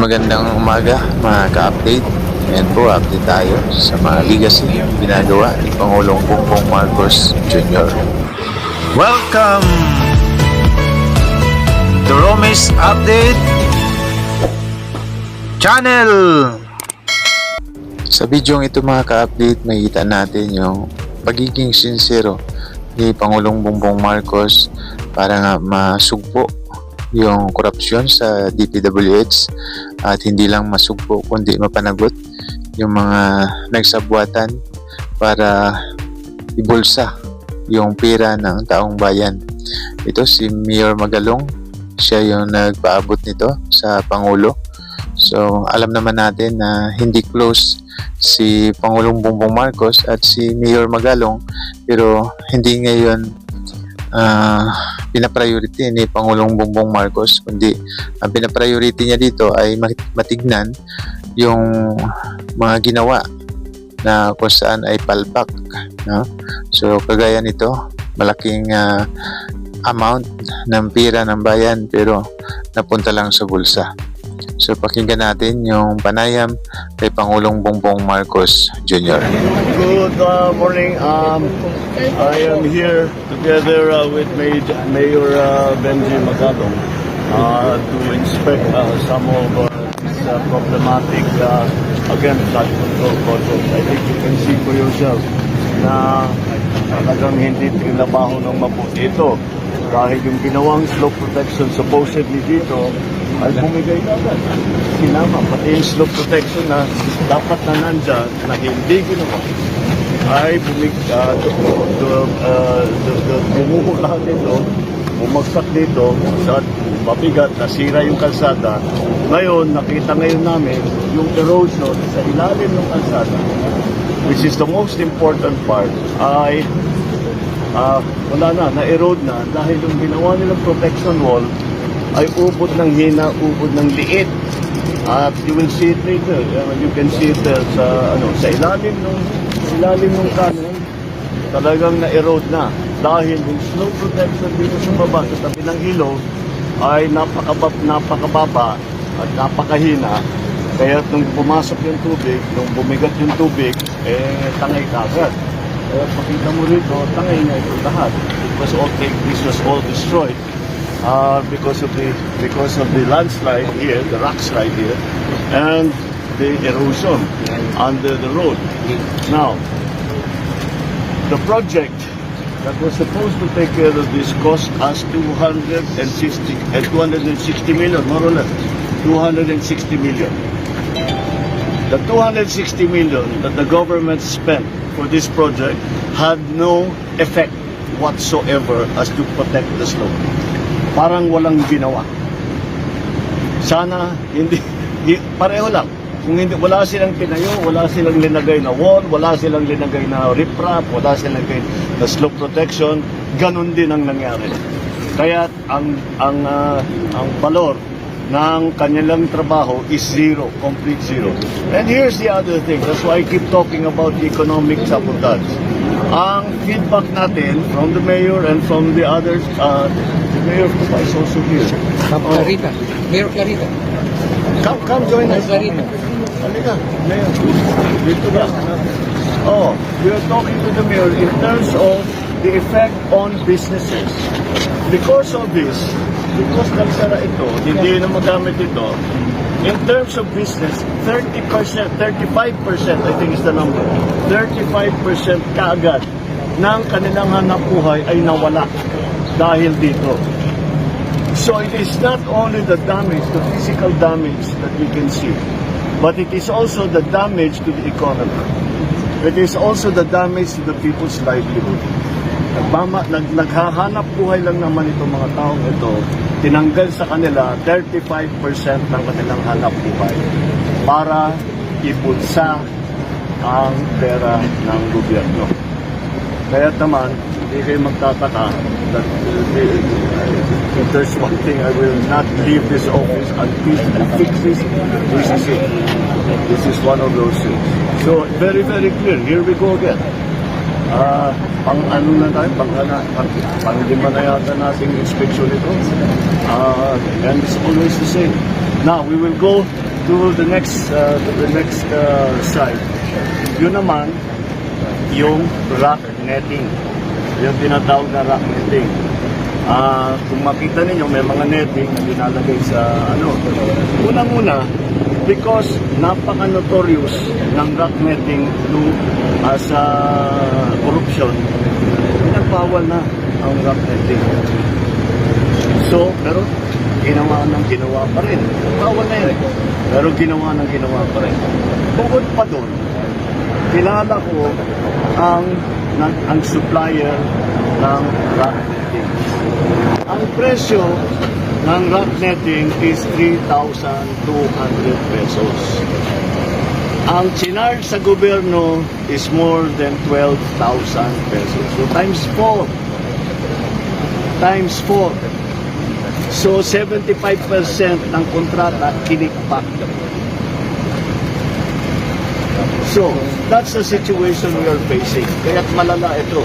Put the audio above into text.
Magandang umaga mga ka-update. Ngayon po, update tayo sa mga legacy ginagawa ni Pangulong Bongbong Marcos Jr. Welcome to Romis Update Channel! Sa video ito mga ka-update, makikita natin yung pagiging sincero ni Pangulong Bongbong Marcos para nga masugpo yung korupsyon sa DPWH at hindi lang masugpo kundi mapanagot yung mga nagsabuatan para ibulsa yung pera ng taong bayan. Ito si Mayor Magalong, siya yung nagpaabot nito sa Pangulo. So alam naman natin na hindi close si Pangulong Bongbong Marcos at si Mayor Magalong pero hindi ngayon ah pinapriority ni Pangulong Bongbong Marcos kundi ang pinapriority niya dito ay mat- matignan yung mga ginawa na kung saan ay palpak no? so kagaya nito malaking ah, amount ng pira ng bayan pero napunta lang sa bulsa so pakinggan natin yung panayam kay Pangulong Bongbong Marcos Jr. Good uh, morning. Um, I am here together uh, with May- Mayor uh, Benji Magalong uh, to inspect uh, some of uh, these uh, problematic, uh, again, flood control projects. I think you can see for yourself na talagang hindi tinabaho ng mabuti ito. Dahil yung ginawang slope protection supposedly dito ay bumigay na agad. Sinama, pati yung slope protection na dapat na nandyan na hindi ginawa ay bumig, uh, uh, bumuho lahat dito, bumagsak dito, sa mabigat, nasira yung kalsada. Ngayon, nakita ngayon namin yung erosion sa ilalim ng kalsada, which is the most important part, ay ah, wala na, na-erode na dahil yung ginawa nilang protection wall ay ubod ng hina, ubod ng liit. At you will see it later. You can see it sa ano sa ilalim ng ilalim ng canal talagang na-erode na dahil yung snow protection dito sa baba sa tabi ng ilog ay napakabab, napakababa at napakahina kaya nung pumasok yung tubig, nung bumigat yung tubig, eh tangay kagad. Kaya pakita mo rito, tangay na ito lahat. It was all this was all destroyed uh, because of the because of the landslide here, the rock slide here, and the erosion under the road. Now, the project that was supposed to take care of this cost us 260 and 260 million, more or less, 260 million. The 260 million that the government spent for this project had no effect whatsoever as to protect the slope. Parang walang ginawa. Sana hindi, hi- pareho lang. Kung hindi, wala silang tinayo, wala silang linagay na wall, wala silang linagay na riprap, wala silang linagay na slope protection, ganun din ang nangyari. Kaya ang ang ah, ang valor ng kanilang trabaho is zero, complete zero. And here's the other thing, that's why I keep talking about economic sabotage. Ang feedback natin from the mayor and from the others, uh, the mayor is also here. Ma'am Oh. Clarita. Mayor Clarita. Come, come join us. Clarita. Halika, Mayor. Dito na. Oh, we are talking to the mayor in terms of the effect on businesses. Because of this, because nagsara ito, hindi na magamit ito, in terms of business, 30%, 35% I think is the number, 35% kaagad ng kanilang hanap buhay ay nawala dahil dito. So it is not only the damage, the physical damage that we can see, but it is also the damage to the economy. It is also the damage to the people's livelihood. Nagmama, nag, naghahanap buhay lang naman itong mga taong ito, tinanggal sa kanila 35% ng kanilang hanap buhay para ibulsa ang pera ng gobyerno. Kaya naman, hindi kayo magtataka that uh, if there's one thing I will not leave this office until I fix this, this is it. This is one of those things. So, very, very clear. Here we go again. Ah, pang ano na tayo, pang, pang, pang lima na yata nating inspection ito. Ah, and it's always the same. Now, we will go to the next uh, to the next uh, side. Yun naman yung rock netting. Yung tinatawag na rock netting. Ah, kung makita ninyo may mga netting na dinalagay sa ano. Unang-una because napaka-notorious ng rock netting to as a corruption. Pinagbawal na ang rock netting. So, pero ginawa ng ginawa pa rin. Bawal na yun. Pero ginawa ng ginawa pa rin. Bukod pa doon, kilala ko ang, ng, ang supplier ng rock netting. Ang presyo ng rock netting is 3,200 pesos. Ang chinarge sa gobyerno is more than 12,000 pesos. So times 4. Times 4. So 75% ng kontrata kinikpak. So, that's the situation we are facing. Kaya't malala ito.